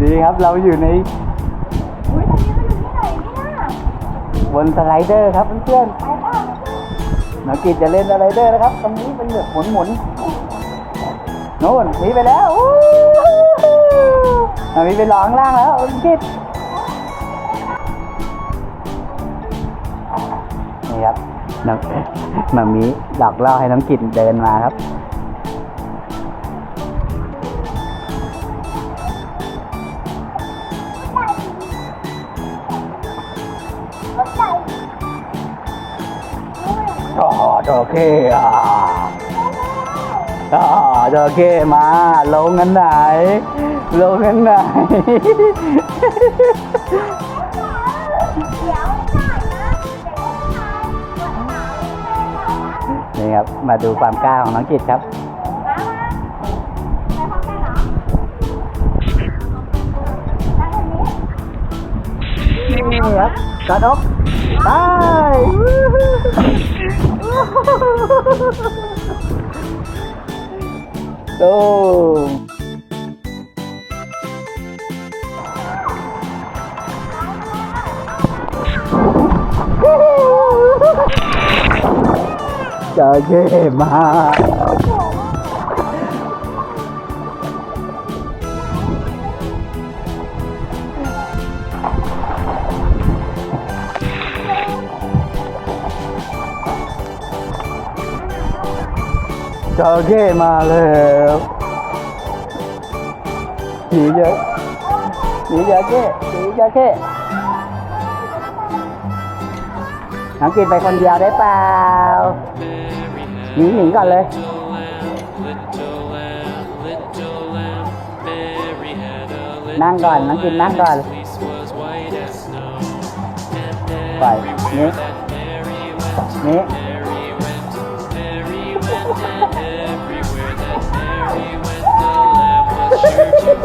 ดีครับเราอยู่ในอุ้ยตอนนี้เราอยู่ที่ไหนเนี่ยบนสไลเดอร์ครับเพื่อนไปเปล่าๆนักกิจจะเล่นสไลเดอร์นะครับ ตรงนี้เป็นแบบหมุนหมุนๆโน่นหนีไปแล้วอู้หูมีไปรอข้างล่างแล้วนักกิจนี่ครับน้อง มามีหลอกล่อให้น้องกิจเดินมาครับ จระเข้อะอ๋อจระเข้มาลงกันไหน ลงกันไหน นี่ครับ มาดูความกล้าของน้องกิจครับ นี่ครับกระดกไป โอ้จร จระเข้มาแล้วผีเยอะผีจระเข้ผีจระเข้น้องกินไปคนเดียวได้เปล่าหนีหนีก่อนเลยนั่งก่อนน้องกินนั่งก่อนไปนี่นี่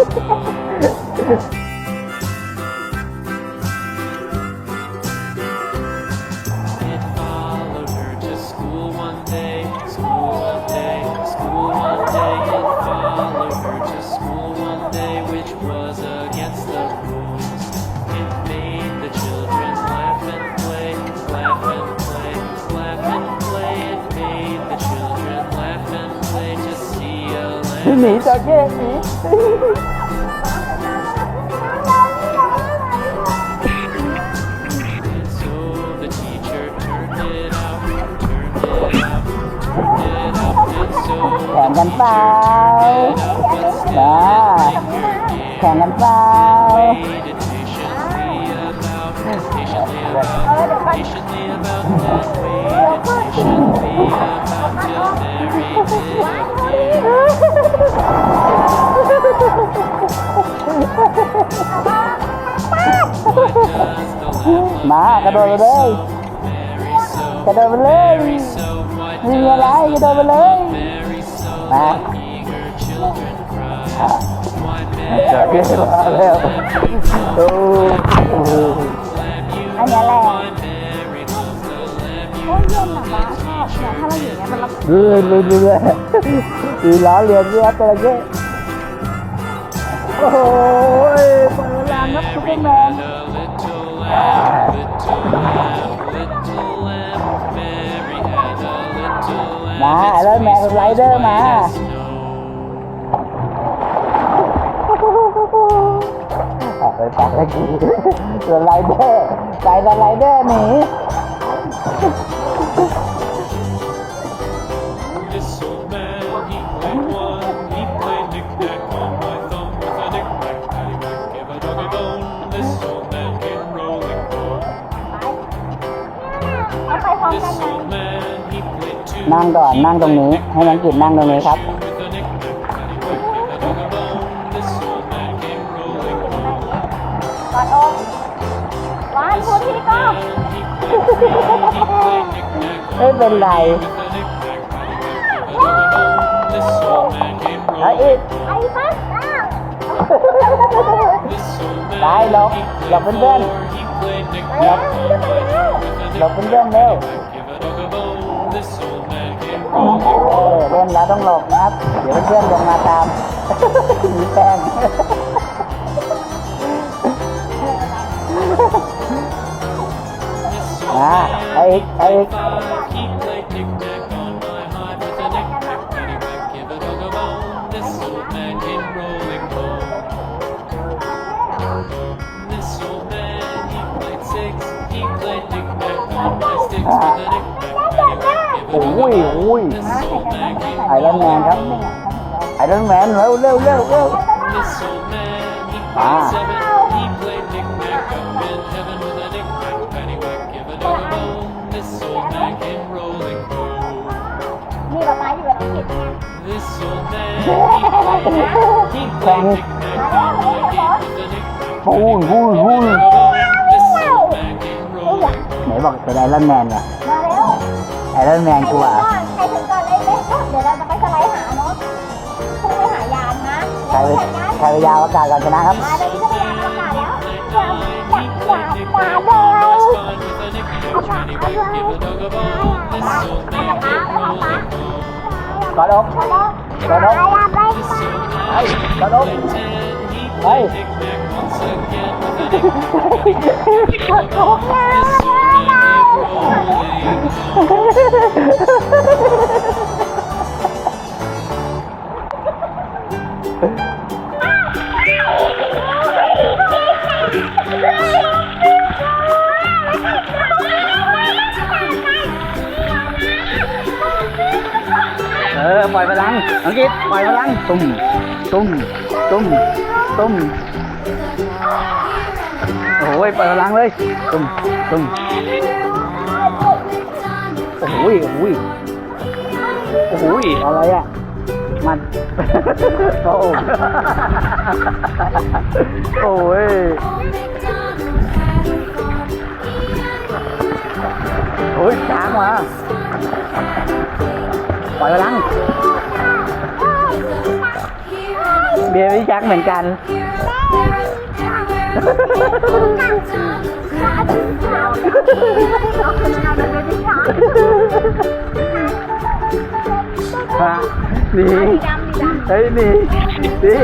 It followed her to school one day, school one day, school one day. It followed her to school one day, which was against the rules. It made the children laugh and play, laugh and play, laugh and play. It made the children laugh and play to see a Me, กันเปล่าจ้าแข่งกันเปล่ามากระโดดไปเลยกระโดดไปเลยมีอะไรกระโดดไปเลย Mary so, มา let eager children cry. Why จะเข้ Mary so, มาแล้วโอ้โหอันนี้แหละโอ้ยเย็นหนักนะชอบเนี่ยถ้าเราอยู่เนี่ยมันรับดูดูดูเลยดูล้อเลียนด้วยครับจระเข้โอ้โหเปิดเวลานับซุปเปอร์แมน มา its แล้วแมน fleece ไร was เดอร์มา white as snow. ออกไปปักตะกี้สไลเดอร์ใส่สไลเดอร์หนี นั่งก่อนนั่งตรงนี้ ให้น้องกินนั่งตรงนี้ครับ With a knick-knack, paddywhack, give a dog a bone. This old man came rolling home. ก่อนอกวันพูดที่ก็ And he played three. He played knick-knack ไม่เป็นไร with a knick-knack, paddywhack, give a dog a bone. This old man came เอาอีก rolling ไอ้ปั๊บอ้าว This old man, ไปหลบ he หลบ played เพื่อน four. He played ๆหล knick-knack บ on my thumb with a หลบเพื่อนๆเร็ว ลงแล้วต้องหลบนะเดี๋ยวเพื่อนลงมาตามมีแป้งอ่าไอ้ไอ้อ่า อ้ dog a ย bone. โอ้ย This old man came ไอรอนแมนครับ ไอรอนแมนเร็วเร็วเร็วเร็ว This old man, he Ah. played seven. He played knick-knack up in heaven with a knick-knack, paddywhack, give a dog a bone. This old man came rolling home. นี่เรามาอยู่กับอังกฤษไง This old man, he played, he played knick-knack on my gate with a knick-knack, ปูนปูนปูน This old man came rolling ไหนบอกเป็นไอรอนแมนไง มาเร็ว ไอรอนแมนใครกูถึงอะก่อนใครถึงก่อนเล่นเล่นก่อนเดี๋ยวเราจะไปสไลด์หาเนาะพุ่งไปหายานนะใครแล้วไปแข่งกันใครไปยาวอากาศก่อนชนะครับมาเดี๋ยวนี้จะไปยานอากาศแล้วอยากอยาก He อยาก played มา knick-knack เร็ on ว my spine with a knick-knack, paddywhack, give a dog a bone. This old man came rolling home. กอดอกกอดอก This old ไอ้ man, กอดอก played ten. เออปล่อยพลังอังกฤษปล่อยพลังตุ้มตุ้มตุ้มตุ้มโอ้ยปล่อยพลังเลยตุ้มตุ้ม โอ้ยโอ้ยโอ้ยอะไรอะ มัน โอ้โอ้ยโอ้ยช้างมาปล่อยพลังเบียร์พี่ชักเหมือนกัน ฮะหนีเฮ้ยหนีหนี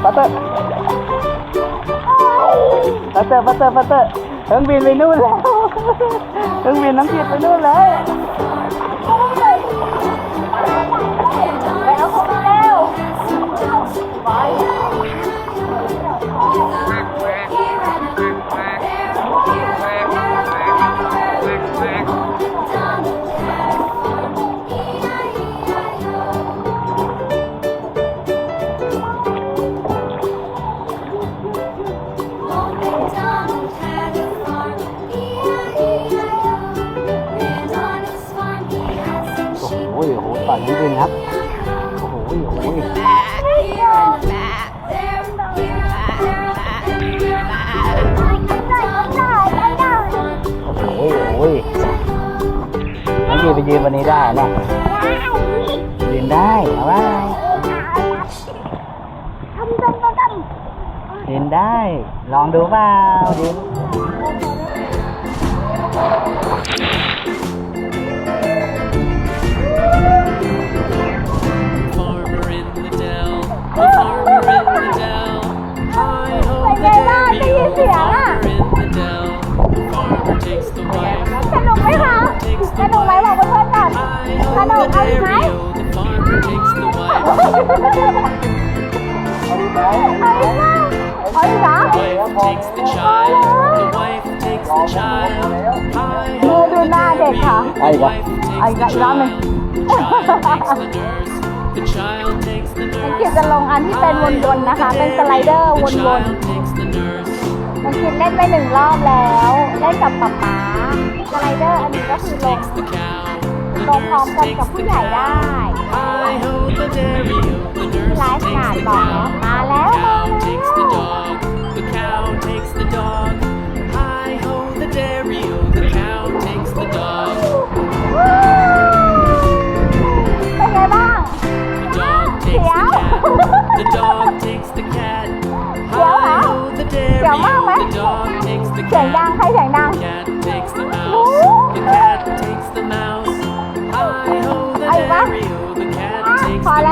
เราจั ดการกับป้าช้างป้าช้างตุ่มาเตอร์ปัตเตอร์ปัตเตอร์เตอร์ปัตเตอร์ปัตเตอเครื่องบินไปนู่นแล้วเครื่องบินน้ำจิตไปนู่นแล้ว ยืนไปยืนวันนี้ได้นะยืนได้เอาว่ายืนได้ ลองดูเปล่ายืน Farmer in the dell, the farmer in the dell. Hi ho, the Vậy là dairy cái gì o, the vậy ạ? farmer in the dell. Farmer takes the wife, สนุกไหมคะสนุกไหมบอกเพื่ ขนมเอาอีกไหมเอาอีกไหมเอาอีกไหมเอาอีกเหรอโอ้ยดูหน้าเด็กค่ะเอาอีกเหอเอาอีกรอบหนึงมันคิดจะลงอันที่เป็นวนๆนะคะ เป็นสไลเดอร์วนๆมันคิดเล่นไปหนึ่งรอบแล้ว เล่นกับป๊าป๊าสไลเดอร์อันนี้ก็คือลง ลงพร้อม nurse กันกับ takes ผู้ the ใหญ่ cow. ได้ Hi ho, the dairy o, the ที่ nurse ไลฟ์ takes การ์ด the บอกแล้ว cow. มาแล้ว The cow takes the dog. The cow takes the dog. Hi ho, the dairy o, the cow takes the dog. เป็นไงบ้าง The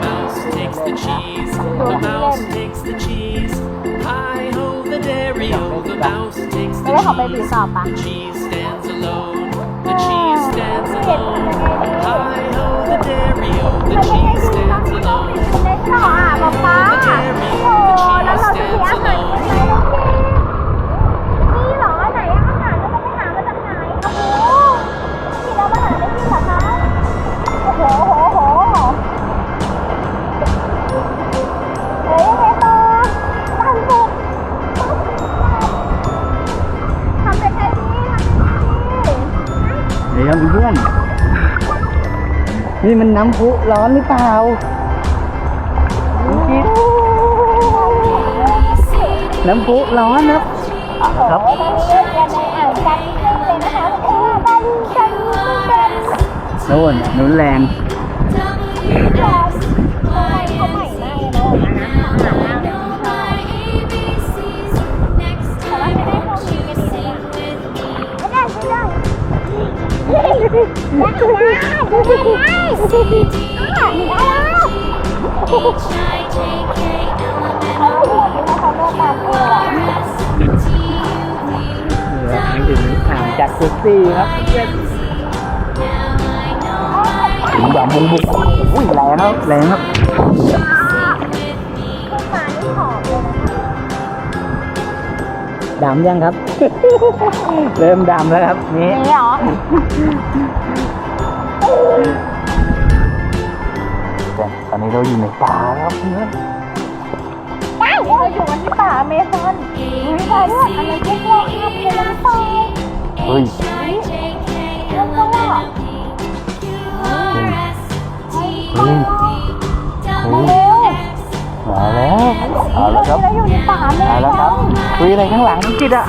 mouse takes the cheese. The mouse takes the cheese. Hi ho the dairy. Oh, the mouse takes the cheese. The cheese stands alone. The cheese stands alone. Hi ho the dairy. Oh, the cheese stands alone. Hi-ho, the dairy, oh, the cheese stands alone. นี่มันน้ำพุร้อนหรือเปล่าคิดน้ำพุร้อนครับอะครับตอนนี้เรียนในอ่างจันทร์เลยนะคะโอ้ตอนนี้จันทร์เป็นโน่นอะหนุนแรง เขาใหม่มากเลยนะ ว้าวว้าวว้าวอันอื่นห่างจากซ็กซี่ครับถึงอย่างบนบุกอุ้ยแรงครับแรงครับดมยังครับ เริ่มดมแล้วครับ นี่เหรอ ตอนนี้เราอยู่ในป่าแล้วเพื่อนเราอยู่กันที่ป่าอเมซอนมีใครด้วยอะไรเล็กๆครับเป็นน้ำตกเฮ้ยแล้วก็เฮ้ยมาเร็วมาแล้วเอาแล้วครับเราอยู่ในป่าอเมมาแล้วซครัอบนคุยอะไรข้างหลังจิตอะ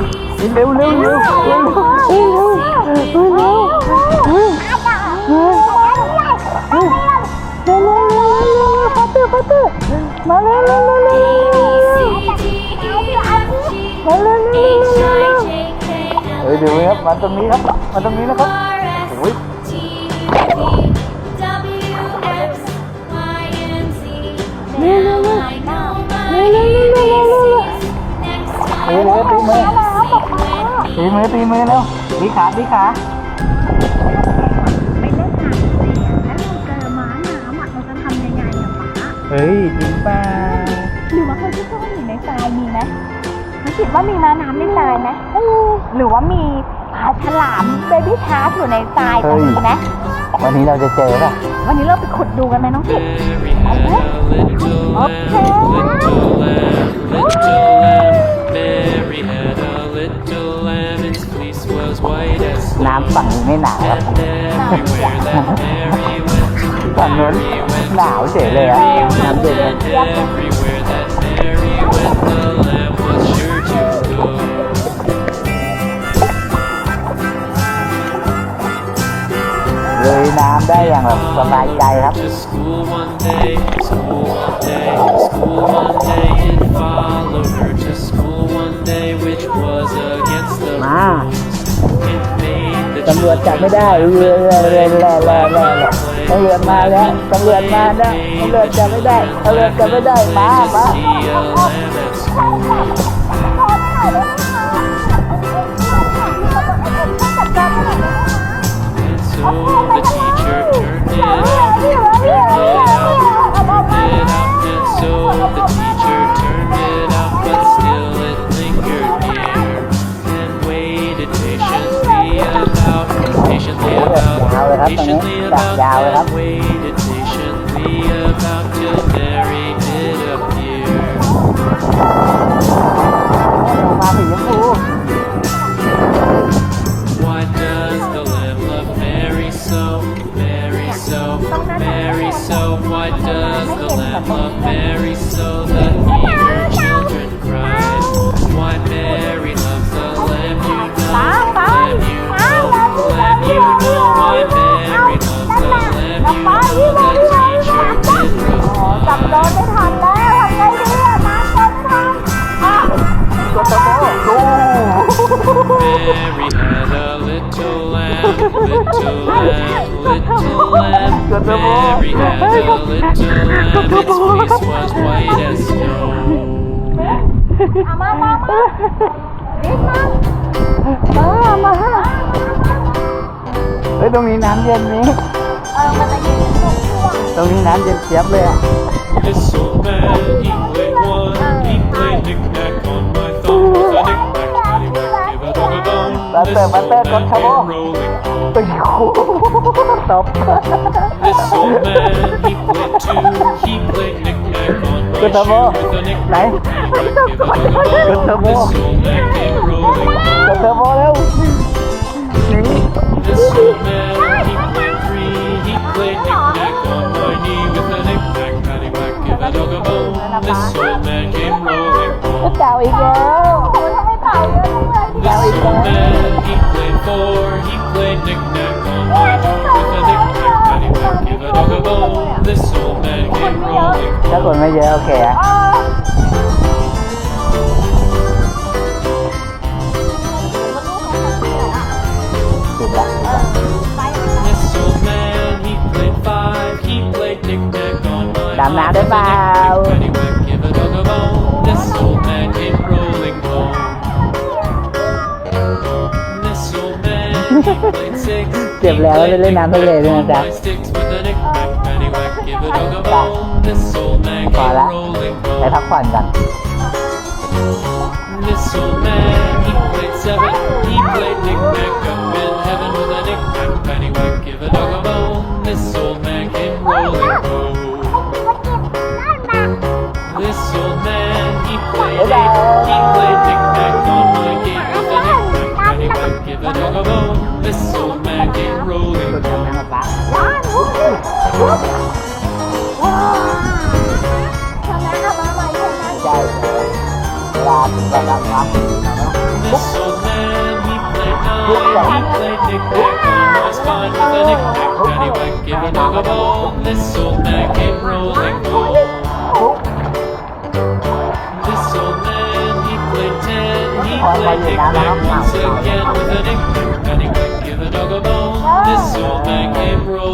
เร็วเร็วเร็วเร็วเร็วเร็วเร็ว มาเร็วเร็วเร็วเร็วมาเร็วเร็วเร็วเร็วเร็วเฮ้ยเดี๋ยวครับมาตรงนี้ครับมาตรงนี้แล้วครับโอ้ยเร็วเร็วเร็วเร็วเร็วเร็วเร็วเร็วตีมือตีมือตีมือเร็วตีขาตีขา คิดว่ามีม้าน้ำในทรายไหมหรือว่ามีปลาฉลามเบบี้ชาร์กอยู่ในทรายตรงนี้ไหมวันนี้เราจะเจอป่ะ วันนี้เราไปขุดดูกันไหมน้องจิต Mary had a little lamb. Mary had a little lamb. Its fleece was white as snow. น้ำฝั่งนี้ไม่หนาวครับ And everywhere that Mary went, ฝั่งนู้นหนาวเฉยเลยอะ Mary น้ำ went, เย็น and everywhere that ได้อย่างแบบสบายใจครับ To school one day, school one day, school one day. It followed her to school one day, which was against the มา It made the ตำรวจจับไม่ได้เรือเรือเรือเรือเรือเรือเรือตำรวจมาแล้วตำรวจมาแล้วตำรวจจับไม่ได้ตำรวจจับไม่ได้มามา Mary so? Why does the lamb love Mary so? The Mary had a little lamb. Its fleece was white as snow. เอามามามารีบมามามาเฮ้ยตรงนี้น้ำเย็นนี้ เออมันจะยืนตรงช่วงตรงนี้น้ำเย็นเจี๊ยบเลยอะ This old man, he played one. He played knick-knack on my thumb with a knick-knack, paddywhack, give a dog a bone. This old man came rolling home. โอ้โหตบ This old man, he played two. He played knick-knack on my Good shoe number. with a knick-knack, Nice. paddywhack, give a dog a Good bone. number. This old man came rolling home. กดเทอร์โบเร็วนี่ This old man, he played three. He played knick-knack on my knee with a knick-knack, paddywhack, give a dog a bone. This old man came rolling home. เจ้าอีกแล้วโอ้ทำไมเต่าเยอะจังเลย This old man, he played four. He played knick-knack on my door with a knick-knack, paddywhack, give a dog a bone. This old man came rolling ถ้า home. คนไม่เย เจ็บแล้วเล่นน้ำทะเลด้วยนะจ๊ะ My sticks with a knick-knack, paddywhack, give a dog a bone. This old man พอ came ละ rolling ไป home. พักผ่อนก่อน This old man, he played seven. He played knick-knack up in heaven with a knick-knack, paddywhack, give a dog a This old man came rolling